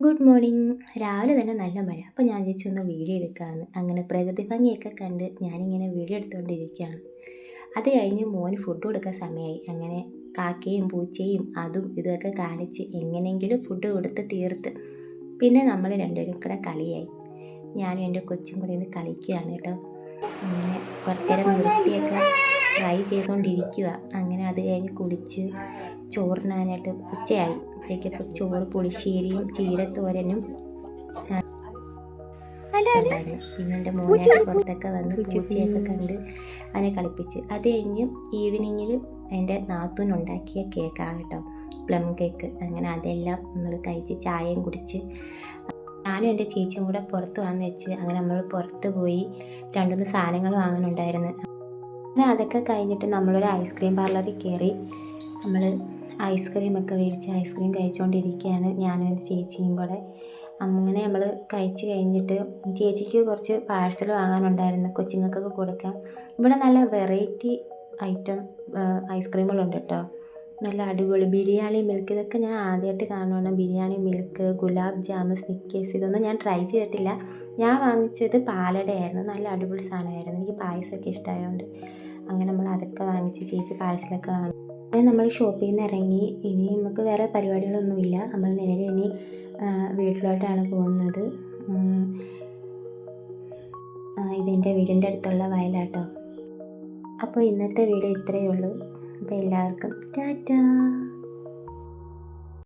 Good morning. രാവിലെ തന്നെ നല്ല മഴ അപ്പോൾ ഞാൻ ചേച്ചി ഒന്ന് വീഡിയോ എടുക്കാമെന്ന് അങ്ങനെ പ്രകൃതി ഭംഗിയൊക്കെ കണ്ട് ഞാനിങ്ങനെ വീഡിയോ എടുത്തുകൊണ്ടിരിക്കുകയാണ് അത് കഴിഞ്ഞ് മോന് ഫുഡ് കൊടുക്കാൻ സമയമായി അങ്ങനെ കാക്കയും പൂച്ചയും അതും ഇതൊക്കെ കാണിച്ച് എങ്ങനെയെങ്കിലും ഫുഡ് കൊടുത്ത് തീർത്ത്. പിന്നെ നമ്മൾ രണ്ടുപേരും കൂടെ കളിയായി. ഞാനും എന്റെ കൊച്ചും കൂടെ കളിക്കുകയാണ് കേട്ടോ. അങ്ങനെ കുറച്ചേരം നിർത്തിയൊക്കെ ട്രൈ ചെയ്തുകൊണ്ടിരിക്കുക അങ്ങനെ അത് കഴിഞ്ഞ് കുടിച്ച് ചോറിനാനായിട്ട് ഉച്ചയായി. ഉച്ചയ്ക്ക് ചോറ് പുളിശ്ശേരിയും ചീരത്തോരനും ഉണ്ടായിരുന്നു പിന്നെ എന്റെ മോനെ പുറത്തൊക്കെ വന്ന് പൂച്ചയൊക്കെ കണ്ട് അതിനെ കളിപ്പിച്ച്. അത് കഴിഞ്ഞ് ഈവനിങ്ങിൽ എന്റെ നാത്തൂനുണ്ടാക്കിയ കേക്കാണ് കേട്ടോ. Plum cake. അങ്ങനെ അതെല്ലാം നമ്മൾ കഴിച്ച് ചായയും കുടിച്ച്. ഞാനും എന്റെ ചേച്ചിയും കൂടെ പുറത്ത് വന്ന് വെച്ച് അങ്ങനെ നമ്മൾ പുറത്ത് പോയി രണ്ടുമൂന്ന് സാധനങ്ങൾ വാങ്ങാനുണ്ടായിരുന്നു. അതൊക്കെ കഴിഞ്ഞിട്ട് നമ്മളൊരു ഐസ്ക്രീം പാർലറിൽ കയറി നമ്മൾ ഐസ്ക്രീമൊക്കെ മേടിച്ച് ഐസ്ക്രീം കഴിച്ചുകൊണ്ടിരിക്കുകയാണ് ഞാനും എന്റെ ചേച്ചിയും കൂടെ. അങ്ങനെ നമ്മൾ കഴിച്ച് കഴിഞ്ഞിട്ട് ചേച്ചിക്ക് കുറച്ച് പാഴ്സൽ വാങ്ങാനുണ്ടായിരുന്നു കൊച്ചുങ്ങൾക്കൊക്കെ കൊടുക്കാം. ഇവിടെ നല്ല വെറൈറ്റി ഐറ്റം ഐസ്ക്രീമുകളുണ്ട് കേട്ടോ. നല്ല അടിപൊളി. ബിരിയാണി മിൽക്ക് ഇതൊക്കെ ഞാൻ ആദ്യമായിട്ട് കാണുവാണ്. ബിരിയാണി മിൽക്ക് ഗുലാബ് ജാമ് സ്നിക്കേഴ്സ് ഇതൊന്നും ഞാൻ ട്രൈ ചെയ്തിട്ടില്ല. ഞാൻ വാങ്ങിച്ചത് പാലടയായിരുന്നു. നല്ല അടിപൊളി സാധനമായിരുന്നു. എനിക്ക് പായസമൊക്കെ ഇഷ്ടമായതുകൊണ്ട് അങ്ങനെ നമ്മൾ അതൊക്കെ വാങ്ങിച്ച് ചേച്ചി പായസമൊക്കെ വാങ്ങി. അങ്ങനെ നമ്മൾ ഷോപ്പിൽ നിന്ന് ഇറങ്ങി. ഇനി നമുക്ക് വേറെ പരിപാടികളൊന്നുമില്ല നമ്മൾ നേരെ ഇനി വീട്ടിലോട്ടാണ് പോകുന്നത്. ഇതിന്റെ വീടിന്റെ അടുത്തുള്ള വയലാട്ടോ. അപ്പോൾ ഇന്നത്തെ വീഡിയോ ഇത്രയേ ഉള്ളൂ. അപ്പം എല്ലാവർക്കും ടാറ്റാ